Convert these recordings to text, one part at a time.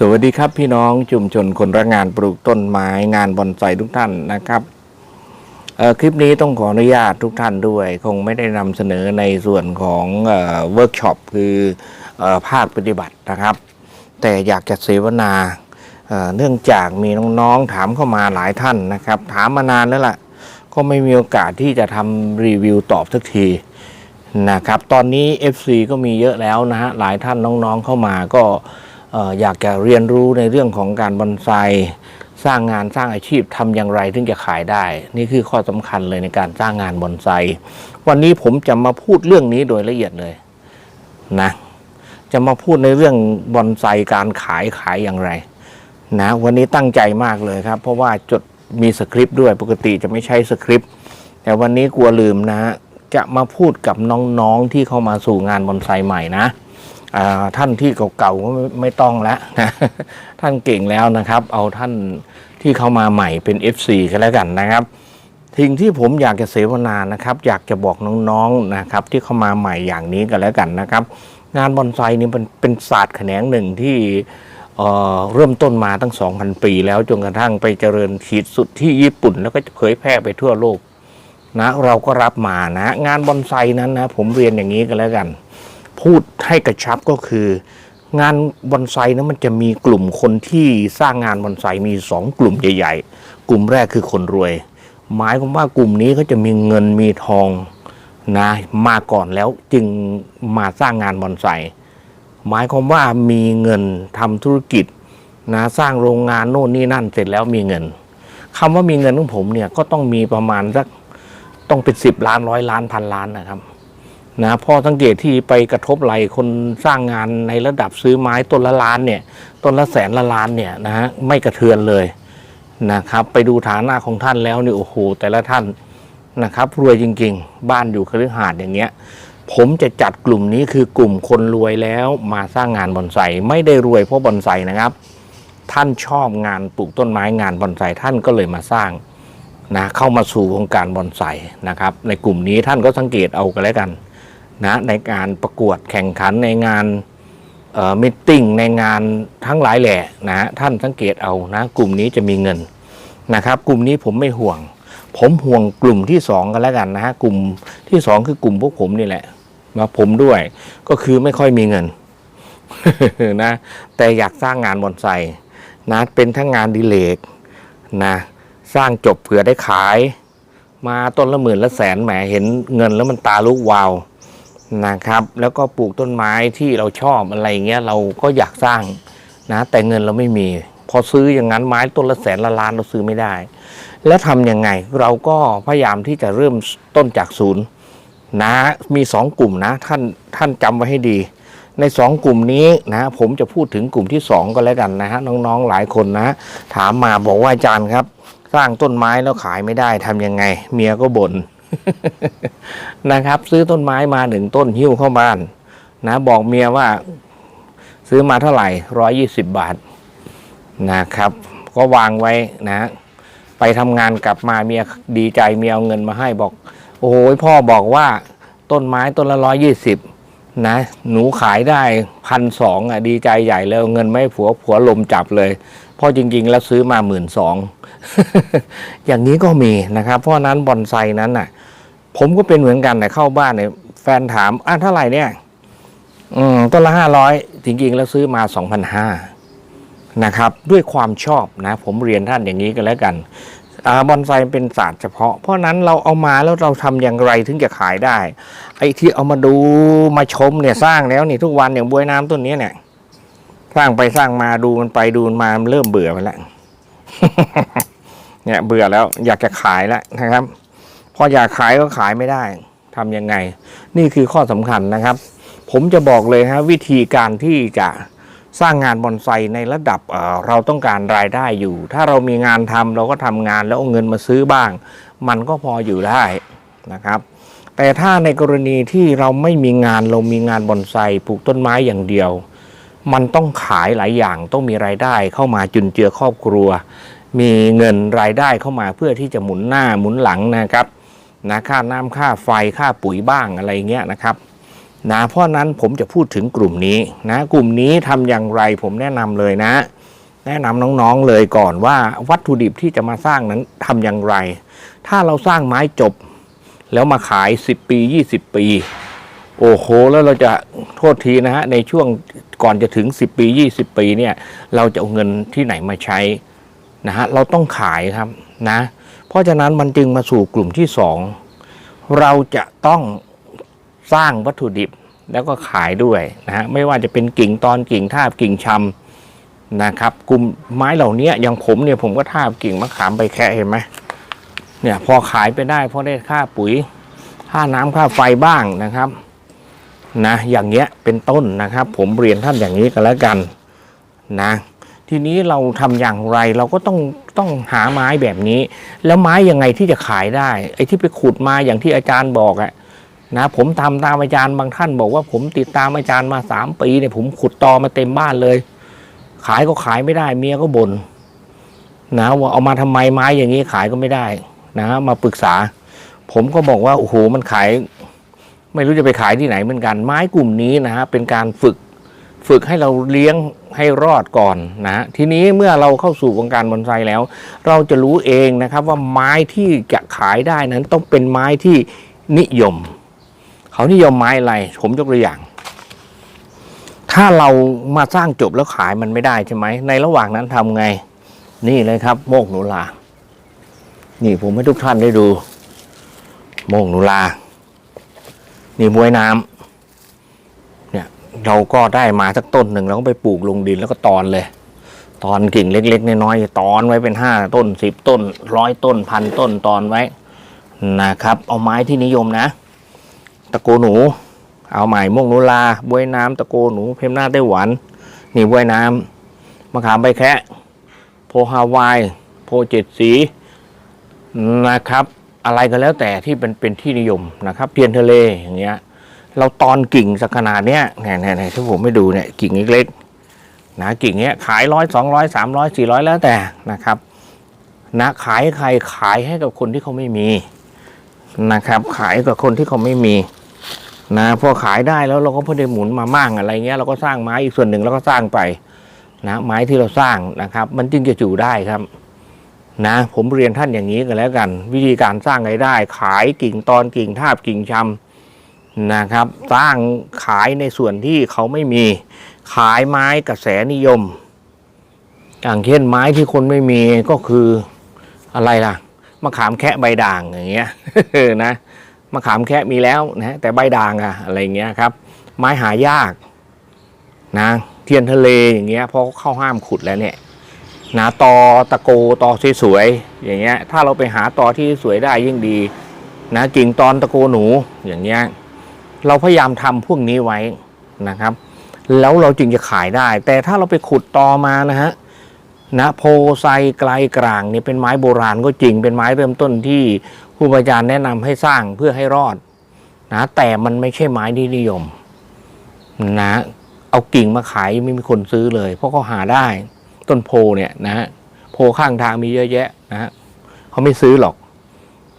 สวัสดีครับพี่น้องชุมชนคนรักงานปลูกต้นไม้งานบอนไซทุกท่านนะครับคลิปนี้ต้องขออนุญาตทุกท่านด้วย คงไม่ได้นำเสนอในส่วนของเวิร์กช็อปคืออภาคปฏิบัตินะครับ แต่อยากจะเสวนาเนื่องจากมีน้องๆถามเข้ามาหลายท่านนะครับ ถามมานานแล้วล่ะ ก็ไม่มีโอกาสที่จะทำรีวิวตอบสักทีนะครับ ตอนนี้ FC ก็มีเยอะแล้วนะฮะหลายท่านน้องๆเข้ามาก็ อยากจะเรียนรู้ในเรื่องของการบอนไซสร้างงานสร้างอาชีพทำอย่างไรถึงจะขายได้ นี่คือข้อสำคัญเลยในการสร้างงานบอนไซวันนี้ผมจะมาพูดเรื่องนี้โดยละเอียดเลยนะจะมาพูดในเรื่องบอนไซการขายขายอย่างไรนะวันนี้ตั้งใจมากเลยครับ เพราะว่าจดมีสคริปต์ด้วยปกติจะไม่ใช้สคริปต์แต่วันนี้กลัวลืมนะฮะจะมาพูดกับน้องๆที่เข้ามาสู่งานบอนไซใหม่นะ ท่านที่เก่าๆก็ไม่ต้องแล้วนะท่านเก่งแล้วนะครับ เอาท่านที่เข้ามาใหม่เป็น FC กันแล้วกันนะครับสิ่งที่ผมอยากจะเสวนานะครับ อยากจะบอกน้องๆนะครับ ที่เข้ามาใหม่อย่างนี้กันแล้วกันนะครับ งานบอนไซนี่เป็นเป็นศาสตร์แขนงหนึ่งที่เเริ่มต้นมาตั้ง 2,000 ปีแล้วจนกระทั่งไปเจริญขีดสุดที่ญี่ปุ่น แล้วก็เผยแพร่ไปทั่วโลกนะเราก็รับมานะ งานบอนไซนั้นนะผมเรียนอย่างนี้กันแล้วกัน พูดให้กระชับก็คือ งานบอนไซนะมันจะมีกลุ่มคนที่สร้างงานบอนไซมีสองกลุ่มใหญ่ๆ กลุ่มแรกคือคนรวย หมายความว่ากลุ่มนี้เขาจะมีเงินมีทองนะมาก่อนแล้วจึงมาสร้างงานบอนไซหมายความว่ามีเงินทำธุรกิจนะสร้างโรงงานโน่นนี่นั่นเสร็จแล้วมีเงินคำว่ามีเงินของผมเนี่ยก็ต้องมีประมาณสักต้องเป็นสิบล้านร้อยล้านพันล้านนะครับ นะพ่อสังเกตที่ไปกระทบไหลคนสร้างงานในระดับซื้อไม้ต้นละล้านเนี่ยต้นละแสนละล้านเนี่ยนะฮะไม่กระเทือนเลยนะครับ ไปดูฐานะของท่านแล้วนี่โอ้โหแต่ละท่านนะครับรวยจริง ๆ บ้านอยู่คฤหาสน์อย่างเงี้ยผมจะจัดกลุ่มนี้คือกลุ่มคนรวยแล้วมาสร้างงานบอนไซไม่ได้รวยเพราะบอนไซนะครับ ท่านชอบงานปลูกต้นไม้งานบอนไซท่านก็เลยมาสร้างนะเข้ามาสู่วงการบอนไซนะครับ ในกลุ่มนี้ท่านก็สังเกตเอากันแล้วกัน นะในการประกวดแข่งขันในงานมิทติ้งในงานทั้งหลายแหล่นะท่านสังเกตเอานะกลุ่มนี้จะมีเงินนะครับ กลุ่มนี้ผมไม่ห่วง ผมห่วงกลุ่มที่สองกันแล้วกันนะฮะกลุ่มที่สองคือกลุ่มพวกผมนี่แหละ มาผมด้วยก็คือไม่ค่อยมีเงินนะแต่อยากสร้างงานบอนไซนะเป็นทั้งงานดิเลกนะสร้างจบเผื่อได้ขาย มาต้นละหมื่นละแสนแหมเห็นเงินแล้วมันตาลุกวาว นะครับ แล้วก็ปลูกต้นไม้ที่เราชอบอะไรเงี้ยเราก็อยากสร้างนะแต่เงินเราไม่มี พอซื้ออย่างนั้นไม้ต้นละแสนละล้านเราซื้อไม่ได้ แล้วทำยังไงเราก็พยายามที่จะเริ่มต้นจากศูนย์นะมีสองกลุ่มนะท่านท่านจำไว้ให้ดี ในสองกลุ่มนี้นะผมจะพูดถึงกลุ่มที่สองก็แล้วกันนะฮะน้องๆหลายคนนะ ถามมาบอกว่าอาจารย์ครับ สร้างต้นไม้แล้วขายไม่ได้ทำยังไง เมียก็บน่ นะครับ ซื้อต้นไม้มาหนึ่งต้นหิ้วเข้าบ้าน นะ บอกเมียว่า ซื้อมาเท่าไหร่ร้อยยี่สิบบาทนะครับ ก็วางไว้นะ ไปทำงานกลับมาเมียดีใจเมียเอาเงินมาให้บอก โอ้โหพ่อบอกว่าต้นไม้ต้นละร้อยยี่สิบนะ หนูขายได้พันสองอะดีใจใหญ่แล้วเงินไม่ผัวผัวลมจับเลยพราะจริงๆ แล้วซื้อมาหมื่นสองอย่างนี้ก็มีนะครับ เพราะฉะนั้นบอนไซนั้นน่ะ ผมก็เป็นเหมือนกันแต่เข้าบ้านเนี่ยแฟนถามอะเท่าไหร่เนี่ย อืมต้นละห้าร้อยจริงๆแล้วซื้อมาสองพันห้านะครับ ด้วยความชอบนะ ผมเรียนท่านอย่างนี้กันแล้วกันอ่าบอนไซเป็นศาสตร์เฉพาะ เพราะนั้นเราเอามาแล้วเราทำอย่างไรถึงจะขายได้ ไอ้ที่เอามาดูมาชมเนี่ยสร้างแล้วนี่ทุกวันอย่างบวยน้ำต้นนี้เนี่ย สร้างไปสร้างมาดูมันไปดูมันมามันเริ่มเบื่อไปแล้วเนี่ยเบื่อแล้วอยากจะขายแล้วนะครับ พออยากขายก็ขายไม่ได้ทำยังไง นี่คือข้อสำคัญนะครับ ผมจะบอกเลยฮะวิธีการที่จะสร้างงานบอนไซในระดับเเราต้องการรายได้อยู่ ถ้าเรามีงานทำเราก็ทำงานแล้วเอาเงินมาซื้อบ้าง มันก็พออยู่ได้นะครับแต่ถ้าในกรณีที่เราไม่มีงานเรามีงานบอนไซปลูกต้นไม้อย่างเดียว มันต้องขายหลายอย่างต้องมีรายได้เข้ามาจุนเจือครอบครัว มีเงินรายได้เข้ามาเพื่อที่จะหมุนหน้าหมุนหลังนะครับ นะค่าน้ำค่าไฟค่าปุ๋ยบ้างอะไรเงี้ยนะครับนะเพราะนั้นผมจะพูดถึงกลุ่มนี้นะกลุ่มนี้ทำอย่างไรผมแนะนำเลยนะ แนะนำน้องๆเลยก่อนว่าวัตถุดิบที่จะมาสร้างนั้นทำอย่างไร ถ้าเราสร้างไม้จบ แล้วมาขาย 10 ปี 20 ปี โอ้โห แล้วเราจะโทษทีนะฮะในช่วงก่อนจะถึง 10 ปี 20 ปีเนี่ยเราจะเอาเงินที่ไหนมาใช้นะฮะเราต้องขายครับนะ เพราะฉะนั้นมันจึงมาสู่กลุ่มที่สองเราจะต้องสร้างวัตถุดิบแล้วก็ขายด้วยนะฮะไม่ว่าจะเป็นกิ่งตอนกิ่งทาบกิ่งชำนะครับ กลุ่มไม้เหล่านี้อย่างผมเนี่ยผมก็ทาบกิ่งมะขามไปแค่เห็นไหมเนี่ยพอขายไปได้เพราะได้ค่าปุ๋ย ค่าน้ำค่าไฟบ้างนะครับนะอย่างเงี้ยเป็นต้นนะครับ ผมเรียนท่านอย่างนี้ก็แล้วกันนะ ทีนี้เราทำอย่างไรเราก็ต้องต้องหาไม้แบบนี้ แล้วไม้ยังไงที่จะขายได้ไอ้ที่ไปขุดมาอย่างที่อาจารย์บอกอะนะผมทำตามอาจารย์บางท่านบอกว่าผมติดตามอาจารย์มาสามปีเนี่ยผมขุดตอมาเต็มบ้านเลย ขายก็ขายไม่ได้ เมียก็บ่นนะว่าเอามาทำไมไม้อย่างนี้ขายก็ไม่ได้นะมาปรึกษา ผมก็บอกว่าโอ้โหมันขาย ไม่รู้จะไปขายที่ไหนเหมือนกัน ไม้กลุ่มนี้นะฮะเป็นการฝึก ฝึกให้เราเลี้ยงให้รอดก่อนนะทีนี้เมื่อเราเข้าสู่วงการบอนไซแล้ว เราจะรู้เองนะครับว่าไม้ที่จะขายได้นั้นต้องเป็นไม้ที่นิยม เขานิยมไม้อะไร ผมยกตัวอย่าง ถ้าเรามาสร้างจบแล้วขายมันไม่ได้ใช่ไหมในระหว่างนั้นทำไง นี่เลยครับ โมกหนูลา นี่ผมให้ทุกท่านได้ดู โมงหนูลา นี่บวยน้ำ เราก็ได้มาสักต้นหนึ่งเราก็ไปปลูกลงดินแล้วก็ตอนเลย ตอนกิ่งเล็ก ๆ น้อยๆตอนไว้เป็นห้าต้นสิบต้นร้อยต้นพันต้นตอนไว้นะครับ เอาไม้ที่นิยมนะ ตะโกหนู เอาใหม่ม่วงนูลาบวยน้ำตะโกหนู เพมหน้าไต้หวัน นี่บวยน้ำมะขามใบแคะโพฮาวาย โพเจ็ดสีนะครับ อะไรก็แล้วแต่ที่เป็นเป็นที่นิยมนะครับ เทียนทะเลอย่างเงี้ย เราตอนกิ่งสักขนาดเนี้ยเนี่ยเนี่ยที่ผมไม่ดูเนี่ยกิ่งเล็กๆนะกิ่งเนี้ยขายร้อยสองร้อยสามร้อยสี่ร้อยแล้วแต่นะครับนะขายให้ใครขายให้กับคนที่เขาไม่มีนะครับ ขายกับคนที่เขาไม่มีนะพอขายได้แล้วเราก็พอได้หมุนมามั่งอะไรเงี้ยเราก็สร้างไม้อีกส่วนหนึ่งเราก็สร้างไปนะไม้ที่เราสร้างนะครับ มันจึงจะอยู่ได้ครับนะผมเรียนท่านอย่างนี้กันแล้วกัน วิธีการสร้างรายได้ ขายกิ่งตอนกิ่งทาบกิ่งชำ นะครับ สร้างขายในส่วนที่เขาไม่มี ขายไม้กระแสนิยม อย่างเช่นไม้ที่คนไม่มีก็คืออะไรล่ะมะขามแคะใบด่างอย่างเงี้ยนะมะขามแคะมีแล้วนะแต่ใบด่างอะอะไรเงี้ยครับ ไม้หายากนะเทียนทะเลอย่างเงี้ยเพราะเข้าห้ามขุดแล้วเนี่ยนะตอตะโกตอสวยๆอย่างเงี้ยถ้าเราไปหาตอที่สวยได้ยิ่งดีนะกิ่งตอนตะโกหนูอย่างเงี้ย เราพยายามทำพวกนี้ไว้นะครับ แล้วเราจึงจะขายได้ แต่ถ้าเราไปขุดตอมานะฮะนะโพไซไกลกลางนี่เป็นไม้โบราณก็จริงเป็นไม้เริ่มต้นที่ครูบาอาจารย์แนะนำให้สร้างเพื่อให้รอดนะแต่มันไม่ใช่ไม้ที่นิยมนะเอากิ่งมาขายไม่มีคนซื้อเลย เพราะเขาหาได้ต้นโพเนี่ยนะฮะโพข้างทางมีเยอะแยะนะฮะเขาไม่ซื้อหรอก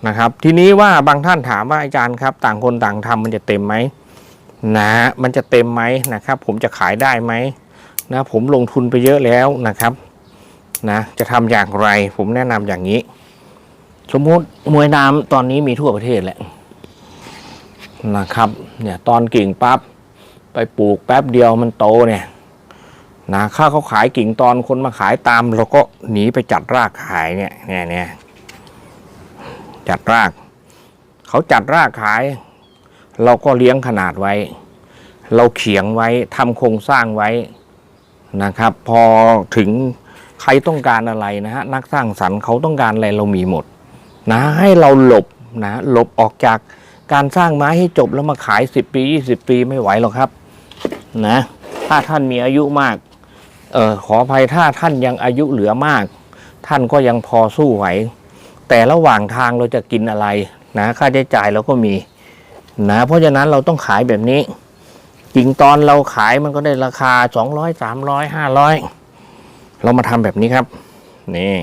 นะครับ ทีนี้ว่าบางท่านถามว่าอาจารย์ครับ ต่างคนต่างทำมันจะเต็มไหมนะฮะมันจะเต็มไหมนะครับ ผมจะขายได้ไหมนะผมลงทุนไปเยอะแล้วนะครับนะจะทำอย่างไร ผมแนะนำอย่างนี้ สมมุติมวยน้ำตอนนี้มีทั่วประเทศแหละนะครับเนี่ยตอนกิ่งปั๊บไปปลูกแป๊บเดียวมันโตเนี่ยนะค่าเขาขายกิ่งตอนคนมาขายตามเราก็หนีไปจัดรากขายเนี่ยเนี่ยเนี่ย จัดราก เขาจัดรากขาย เราก็เลี้ยงขนาดไว้ เราเขียงไว้ทำโครงสร้างไว้นะครับ พอถึงใครต้องการอะไรนะฮะนักสร้างสรรค์เขาต้องการอะไรเรามีหมด นะให้เราหลบนะหลบออกจากการสร้างไม้ให้จบแล้วมาขาย 10 ปี 20 ปีไม่ไหวหรอกครับนะถ้าท่านมีอายุมากเออขออภัยถ้าท่านยังอายุเหลือมาก ท่านก็ยังพอสู้ไหว แต่ระหว่างทางเราจะกินอะไรนะค่าใช้จ่ายเราก็มีนะเพราะฉะนั้นเราต้องขายแบบนี้จริงตอนเราขายมันก็ได้ราคา 200 300 500 เรามาทำแบบนี้ครับ นี่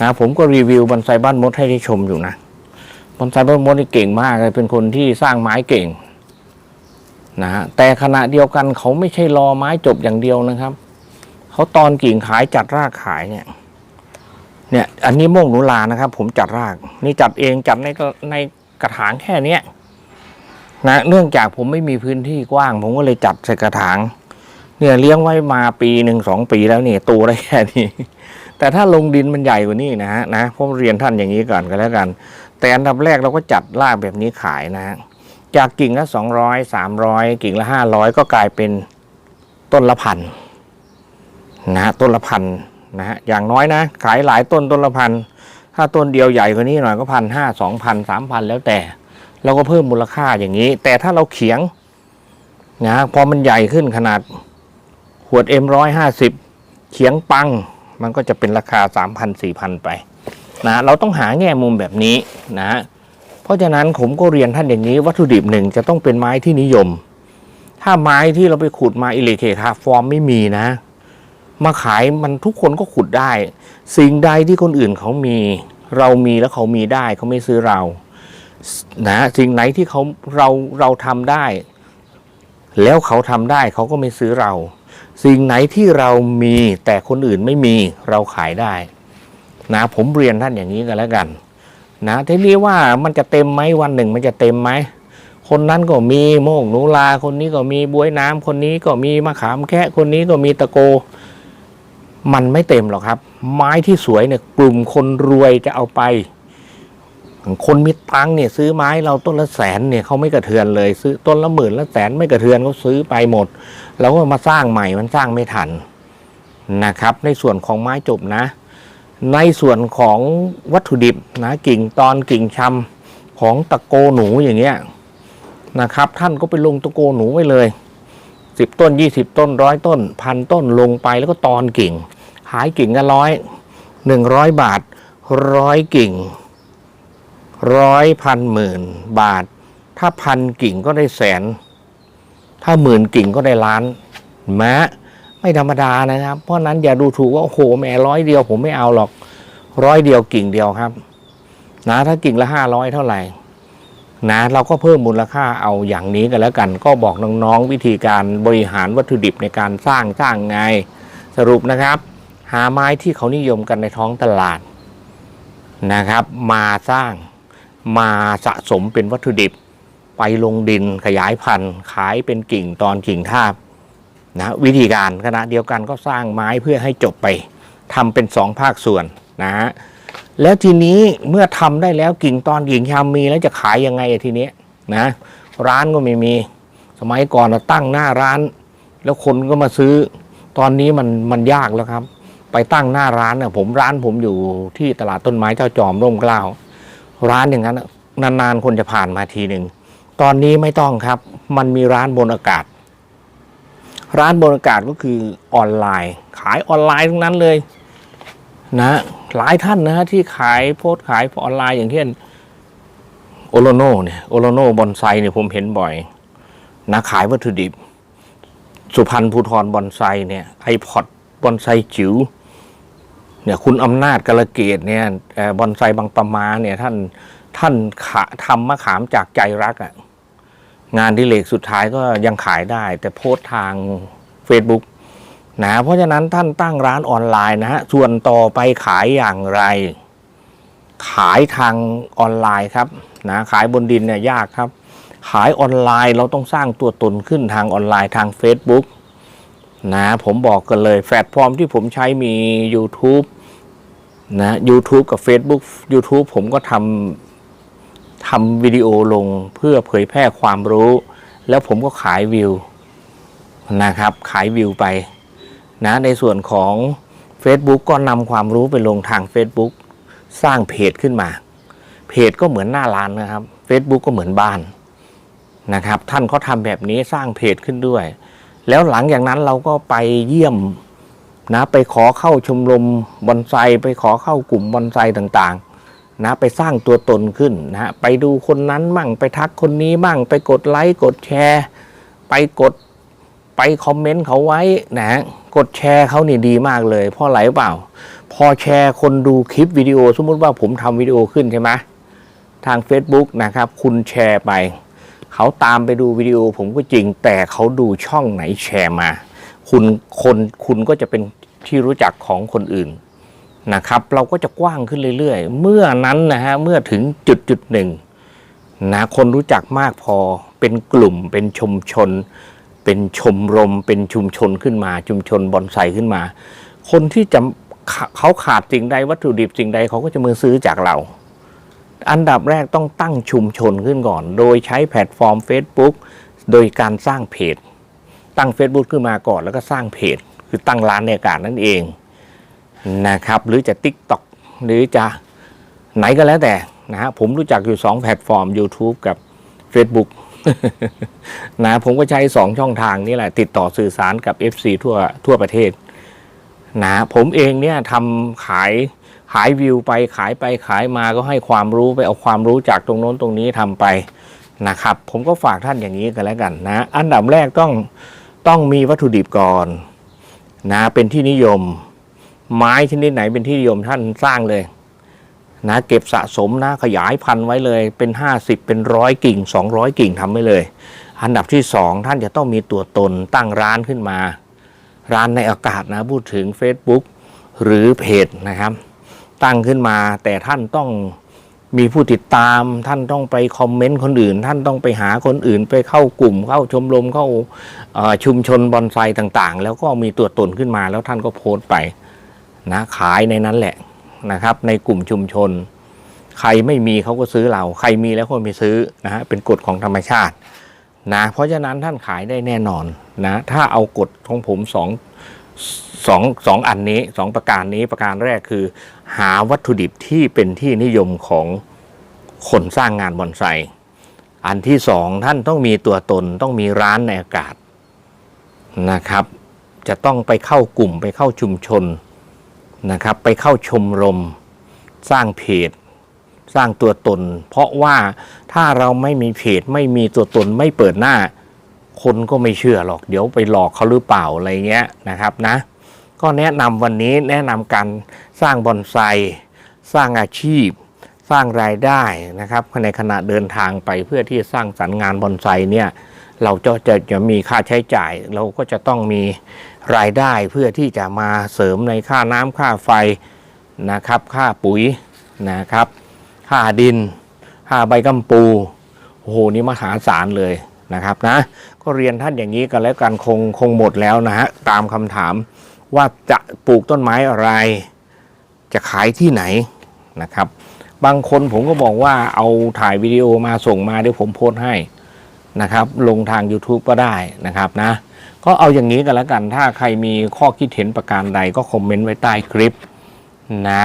นะผมก็รีวิวบอนไซบ้านมดให้ได้ชมอยู่นะบอนไซบ้านมดนี่เก่งมากเลยเป็นคนที่สร้างไม้เก่งนะฮะแต่ขณะเดียวกันเขาไม่ใช่รอไม้จบอย่างเดียวนะครับ เขาตอนกิ่งขายจัดรากขายเนี่ย เนี่ย อันนี้โม่งหนูลานะครับ ผมจัดราก นี่จัดเองจัดในในกระถางแค่เนี้ยนะเนื่องจากผมไม่มีพื้นที่กว้าง ผมก็เลยจัดใส่กระถาง เนี่ยเลี้ยงไว้มาปีหนึ่งสองปีแล้วเนี่ยโตได้แค่นี้ แต่ถ้าลงดินมันใหญ่กว่านี้นะฮะนะผมเรียนท่านอย่างนี้ก่อนก็แล้วกัน แต่อันดับแรกเราก็จัดรากแบบนี้ขายนะฮะจากกิ่งละสองร้อยสามร้อยกิ่งละห้าร้อยก็กลายเป็นต้นละพันนะฮะต้นละพัน นะฮะอย่างน้อยนะ ขายหลายต้นต้นละพันถ้าต้นเดียวใหญ่กว่านี้หน่อยก็พันห้าสองพันสามพันแล้วแต่ เราก็เพิ่มมูลค่าอย่างนี้ แต่ถ้าเราเขียงนะพอมันใหญ่ขึ้นขนาดขวดเอ็มร้อยห้าสิบเขียงปัง มันก็จะเป็นราคาสามพันสี่พันไปนะเราต้องหาแง่มุมแบบนี้นะเพราะฉะนั้นผมก็เรียนท่านอย่างนี้ วัตถุดิบหนึ่งจะต้องเป็นไม้ที่นิยม ถ้าไม้ที่เราไปขุดมาอิเล็กเคคาฟอร์มไม่มีนะ มาขายมันทุกคนก็ขุดได้ สิ่งใดที่คนอื่นเขามี เรามีแล้วเขามีได้เขาไม่ซื้อเรานะสิ่งไหนที่เขาเราเราทำได้ แล้วเขาทำได้เขาก็ไม่ซื้อเรา สิ่งไหนที่เรามีแต่คนอื่นไม่มีเราขายได้ นะผมเรียนท่านอย่างนี้กันแล้วกัน นะทีนี้ว่ามันจะเต็มไหมวันหนึ่งมันจะเต็มไหมคนนั้นก็มีโมกหนูลา คนนี้ก็มีบวยน้ำคนนี้ก็มีมะขามแคะคนนี้ก็มีตะโก มันไม่เต็มหรอกครับ ไม้ที่สวยเนี่ยกลุ่มคนรวยจะเอาไปคนมีตังเนี่ยซื้อไม้เราต้นละแสนเนี่ยเขาไม่กระเทือนเลย ซื้อต้นละหมื่นละแสนไม่กระเทือนเขาซื้อไปหมด แล้วก็มาสร้างใหม่มันสร้างไม่ทันนะครับ ในส่วนของไม้จบนะ ในส่วนของวัตถุดิบนะกิ่งตอนกิ่งชำของตะโกหนูอย่างเงี้ยนะครับ ท่านก็ไปลงตะโกหนูไว้เลย สิบต้นยี่สิบต้นร้อยต้นพันต้นลงไปแล้วก็ตอนกิ่งขายกิ่งกันร้อยหนึ่งร้อยบาทร้อยกิ่งร้อยพันหมื่นบาท ถ้าพันกิ่งก็ได้แสน ถ้าหมื่นกิ่งก็ได้ล้านแม้ไม่ธรรมดานะครับ เพราะนั้นอย่าดูถูกว่าโอ้โหแม่ร้อยเดียวผมไม่เอาหรอกร้อยเดียวกิ่งเดียวครับ นะถ้ากิ่งละห้าร้อยเท่าไหร่ นะเราก็เพิ่มมูลค่าเอาอย่างนี้กันแล้วกัน ก็บอกน้องๆวิธีการบริหารวัตถุดิบในการสร้างสร้างไง สรุปนะครับ หาไม้ที่เขานิยมกันในท้องตลาดนะครับ มาสร้างมาสะสมเป็นวัตถุดิบ ไปลงดินขยายพันธุ์ขายเป็นกิ่งตอนกิ่งทาบนะวิธีการขณะเดียวกันก็สร้างไม้เพื่อให้จบไปทำเป็นสองภาคส่วนนะฮะ แล้วทีนี้เมื่อทำได้แล้วกิ่งตอนกิ่งชามมีแล้วจะขายยังไงทีนี้นะ ร้านก็ไม่มี สมัยก่อนเราตั้งหน้าร้าน แล้วคนก็มาซื้อ ตอนนี้มันมันยากแล้วครับ ไปตั้งหน้าร้านเนี่ยผมร้านผมอยู่ที่ตลาดต้นไม้เจ้าจอมร่มเกล้าร้านอย่างนั้นน่ะนานๆคนจะผ่านมาทีหนึ่งตอนนี้ไม่ต้องครับ มันมีร้านบนอากาศ ร้านบนอากาศก็คือออนไลน์ ขายออนไลน์ทั้งนั้นเลย นะ หลายท่านนะฮะที่ขายโพสขายออนไลน์อย่างเช่นโอโลโนเนี่ยโอโลโนบอนไซเนี่ยผมเห็นบ่อยนะขายวัตถุดิบ สุพรรณภูทรบอนไซเนี่ยไอพอดบอนไซจิ๋วเนี่ยคุณอำนาจกระเกตเนี่ยบอนไซบางประมาเนี่ยท่านท่านขาทำมะขามจากใจรักอะ่ะงานที่เลกสุดท้ายก็ยังขายได้ แต่โพสต์ทาง Facebook นะเพราะฉะนั้นท่านตั้งร้านออนไลน์นะฮะส่วนต่อไปขายอย่างไร ขายทางออนไลน์ครับนะขายบนดินเนี่ยยากครับ ขายออนไลน์เราต้องสร้างตัวตนขึ้นทางออนไลน์ทาง Facebook นะผมบอกกันเลยแพลตฟอร์มที่ผมใช้มี YouTube นะ YouTube กับ Facebook YouTube ผมก็ทำทำวิดีโอลงเพื่อเผยแพร่ความรู้ แล้วผมก็ขายวิวนะครับ ขายวิวไป นะในส่วนของ Facebook ก็นำความรู้ไปลงทาง Facebook สร้างเพจขึ้นมา เพจก็เหมือนหน้าร้านนะครับ Facebook ก็เหมือนบ้านนะครับ ท่านเขาทำแบบนี้สร้างเพจขึ้นด้วย แล้วหลังจากนั้นเราก็ไปเยี่ยมนะไปขอเข้าชมรมบอนไซไปขอเข้ากลุ่มบอนไซต่างๆนะไปสร้างตัวตนขึ้นนะฮะไปดูคนนั้นมั่งไปทักคนนี้มั่ง ไปกดไลค์กดแชร์ ไปกด ไปคอมเมนต์เขาไว้นะกดแชร์เขานี่ดีมากเลยเพราะอะไรเปล่า พอแชร์คนดูคลิปวิดีโอสมมุติว่าผมทำวิดีโอขึ้นใช่ไหมทาง Facebook นะครับ คุณแชร์ไป เขาตามไปดูวิดีโอผมก็จริง แต่เขาดูช่องไหนแชร์มา คุณคนคุณก็จะเป็นที่รู้จักของคนอื่นนะครับ เราก็จะกว้างขึ้นเรื่อยๆ เมื่อนั้นนะฮะเมื่อถึงจุดจุดหนึ่งนะคนรู้จักมากพอเป็นกลุ่มเป็นชุมชน เป็นชมรมเป็นชุมชนขึ้นมา ชุมชนบอนไซขึ้นมา คนที่จะเขาขาดสิ่งใดวัตถุดิบสิ่งใดเขาก็จะมือซื้อจากเรา อันดับแรกต้องตั้งชุมชนขึ้นก่อน โดยใช้แพลตฟอร์ม Facebook โดยการสร้างเพจ ตั้ง Facebook ขึ้นมาก่อนแล้วก็สร้างเพจ คือตั้งร้านในอากาศนั่นเองนะครับ หรือจะ TikTok หรือจะไหนก็แล้วแต่นะฮะผมรู้จักอยู่ 2 แพลตฟอร์ม YouTube กับ Facebook นะผมก็ใช้2ช่องทางนี่แหละ ติดต่อสื่อสารกับ FC ทั่วทั่วประเทศนะผมเองเนี่ยทำขายขายวิวไปขายไปขายมาก็ให้ความรู้ไปเอาความรู้จากตรงโน้นตรงนี้ทำไปนะครับ ผมก็ฝากท่านอย่างนี้กันแล้วกันนะ อันดับแรกต้องต้องมีวัตถุดิบก่อนนะเป็นที่นิยม ไม้ชนิดไหนเป็นที่นิยมท่านสร้างเลย นะเก็บสะสมนะขยายพันธุ์ไว้เลยเป็น 50 เป็นร้อยกิ่ง 200 กิ่งทำไว้เลย อันดับที่สองท่านจะต้องมีตัวตนตั้งร้านขึ้นมา ร้านในอากาศนะพูดถึง Facebook หรือเพจนะครับ ตั้งขึ้นมาแต่ท่านต้องมีผู้ติดตาม ท่านต้องไปคอมเมนต์คนอื่น ท่านต้องไปหาคนอื่น ไปเข้ากลุ่ม เข้าชมรมเข้าชุมชนบอนไซต่างๆ แล้วก็มีตัวตนขึ้นมาแล้วท่านก็โพสต์ไปนะขายในนั้นแหละ นะครับ ในกลุ่มชุมชน ใครไม่มีเขาก็ซื้อเรา ใครมีแล้วคนไปซื้อนะฮะเป็นกฎของธรรมชาตินะเพราะฉะนั้นท่านขายได้แน่นอนนะถ้าเอากฎของผมสองสองสองอันนี้สองประการนี้ประการแรกคือ หาวัตถุดิบที่เป็นที่นิยมของคนสร้างงานบอนไซอันที่สองท่านต้องมีตัวตนต้องมีร้านในอากาศนะครับ จะต้องไปเข้ากลุ่มไปเข้าชุมชน นะครับ ไปเข้าชมรม สร้างเพจ สร้างตัวตน เพราะว่าถ้าเราไม่มีเพจ ไม่มีตัวตนไม่เปิดหน้า คนก็ไม่เชื่อหรอก เดี๋ยวไปหลอกเขาหรือเปล่าอะไรเงี้ยนะครับนะ ก็แนะนำวันนี้แนะนำการสร้างบอนไซสร้างอาชีพ สร้างรายได้นะครับในขณะเดินทางไปเพื่อที่จะสร้างสรรค์งานบอนไซเนี่ย เราจะจะจะมีค่าใช้จ่าย เราก็จะต้องมีรายได้เพื่อที่จะมาเสริมในค่าน้ำค่าไฟนะครับ ค่าปุ๋ยนะครับ ค่าดิน ค่าใบกำปูโอ้โหนี่มหาศาลเลยนะครับนะก็เรียนท่านอย่างนี้กันแล้วกันคงคงหมดแล้วนะฮะตามคำถามว่าจะปลูกต้นไม้อะไร จะขายที่ไหนนะครับ บางคนผมก็บอกว่าเอาถ่ายวิดีโอมาส่งมาเดี๋ยวผมโพสต์ให้ นะครับ ลงทาง YouTube ก็ได้นะครับนะ ก็เอาอย่างนี้กันแล้วกัน ถ้าใครมีข้อคิดเห็นประการใดก็คอมเมนต์ไว้ใต้คลิปนะ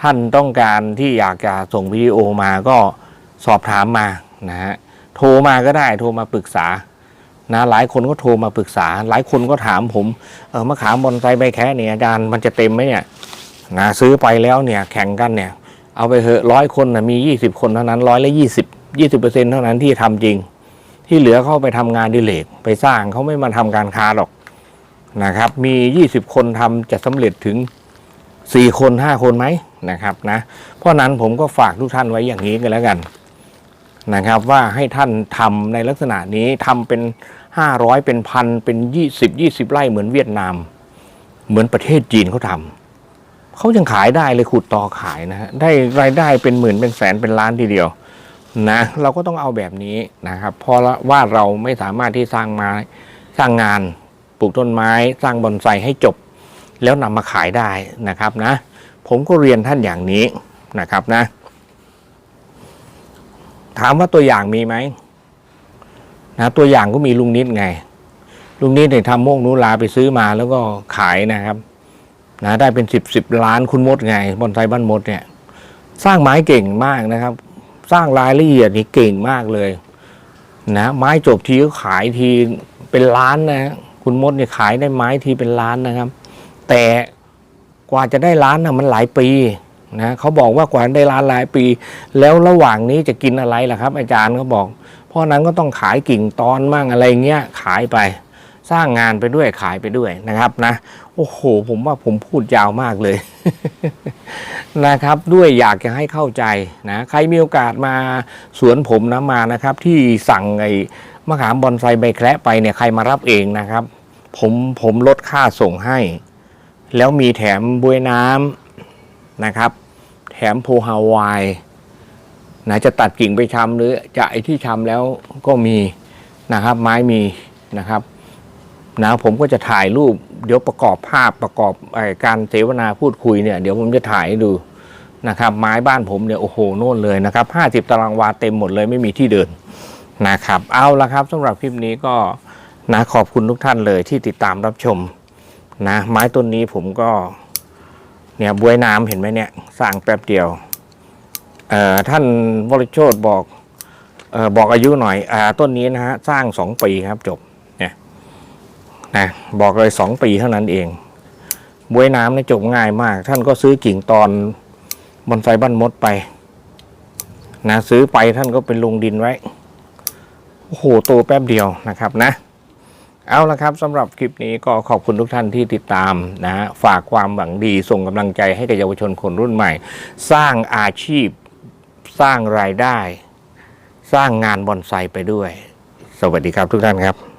ท่านต้องการที่อยากจะส่งวิดีโอมาก็สอบถามมานะฮะ โทรมาก็ได้ โทรมาปรึกษานะหลายคนก็โทรมาปรึกษา หลายคนก็ถามผมเออมะขามบอนไซใบแค่เนี่ยอาจารย์มันจะเต็มไหมเนี่ยนะซื้อไปแล้วเนี่ยแข่งกันเนี่ย เอาไปเหอะร้อยคนนะมี 20 คนเท่านั้นร้อยละยี่สิบยี่สิบเปอร์เซ็นเท่านั้นที่ทำจริง ที่เหลือเข้าไปทำงานดิเลกไปสร้างเขาไม่มาทำการค้าหรอกนะครับ มี 20 คนทำจะสำเร็จถึง 4 คน 5 คนไหมนะครับนะเพราะนั้นผมก็ฝากทุกท่านไว้อย่างนี้กันแล้วกันนะครับว่าให้ท่านทำในลักษณะนี้ทำเป็น 500 เป็นพันเป็น 20 20 ไร่เหมือนเวียดนาม เหมือนประเทศจีนเขาทำเขายังขายได้เลยขุดต่อขายนะฮะได้รายได้เป็นหมื่นเป็นแสนเป็นล้านทีเดียว นะเราก็ต้องเอาแบบนี้นะครับ เพราะว่าเราไม่สามารถที่สร้างไม้สร้างงานปลูกต้นไม้ สร้างบอนไซให้จบ แล้วนำมาขายได้นะครับนะ ผมก็เรียนท่านอย่างนี้นะครับนะ ถามว่าตัวอย่างมีไหมนะตัวอย่างก็มีลุงนิดไง ลุงนิดเนี่ยทำโมกนูลาไปซื้อมาแล้วก็ขายนะครับนะได้เป็นสิบสิบล้านคุณมดไงบอนไซบ้านมดเนี่ย สร้างไม้เก่งมากนะครับ สร้างรายละเอียดนี่เก่งมากเลย นะไม้จบทีก็ขายทีเป็นล้านนะ คุณมดเนี่ยขายได้ไม้ทีเป็นล้านนะครับ แต่กว่าจะได้ล้านนะมันหลายปีนะเขาบอกว่ากว่าจะได้ล้านหลายปี แล้วระหว่างนี้จะกินอะไรล่ะครับ อาจารย์เขาบอก เพราะนั้นก็ต้องขายกิ่งตอนมั่งอะไรเงี้ยขายไป สร้างงานไปด้วยขายไปด้วยนะครับนะ โอ้โห ผมว่าผมพูดยาวมากเลยนะครับ ด้วยอยากจะให้เข้าใจนะ ใครมีโอกาสมาสวนผมนะมานะครับ ที่สั่งไอ้มะขามบอนไซใบแคระไปเนี่ยใครมารับเองนะครับ ผมผมลดค่าส่งให้ แล้วมีแถมบวยน้ำนะครับ แถมโพฮาวายนะจะตัดกิ่งไปชำหรือจะไอ้ที่ชำแล้วก็มีนะครับ ไม้มีนะครับ นะผมก็จะถ่ายรูป เดี๋ยวประกอบภาพประกอบอการเสวนาพูดคุยเนี่ยเดี๋ยวผมจะถ่ายให้ดูนะครับไม้บ้านผมเนี่ยโอ้โหโน่นเลยนะครับห้าสิบตารางวาเต็มหมดเลยไม่มีที่เดินนะครับเอาละครับสำหรับคลิปนี้ก็นะขอบคุณทุกท่านเลยที่ติดตามรับชมนะไม้ต้นนี้ผมก็เนี่ยบวยน้ำเห็นไหมเนี่ยสร้างแป๊บเดียวเอ่อท่านวรโชตบอกเอ่อบอกอายุหน่อยอ่าต้นนี้นะฮะสร้างสองปีครับจบ นะบอกเลยสองปีเท่านั้นเองบวยน้ำเนี่ยจบง่ายมาก ท่านก็ซื้อกิ่งตอนบอนไซบ้านมดไปนะซื้อไปท่านก็เป็นลงดินไว้โอ้โหโตแป๊บเดียวนะครับนะ เอาละครับสำหรับคลิปนี้ก็ขอบคุณทุกท่านที่ติดตามนะฮะฝากความหวังดีส่งกำลังใจให้กับเยาวชนคนรุ่นใหม่ สร้างอาชีพสร้างรายได้ สร้างงานบอนไซไปด้วย สวัสดีครับทุกท่านครับ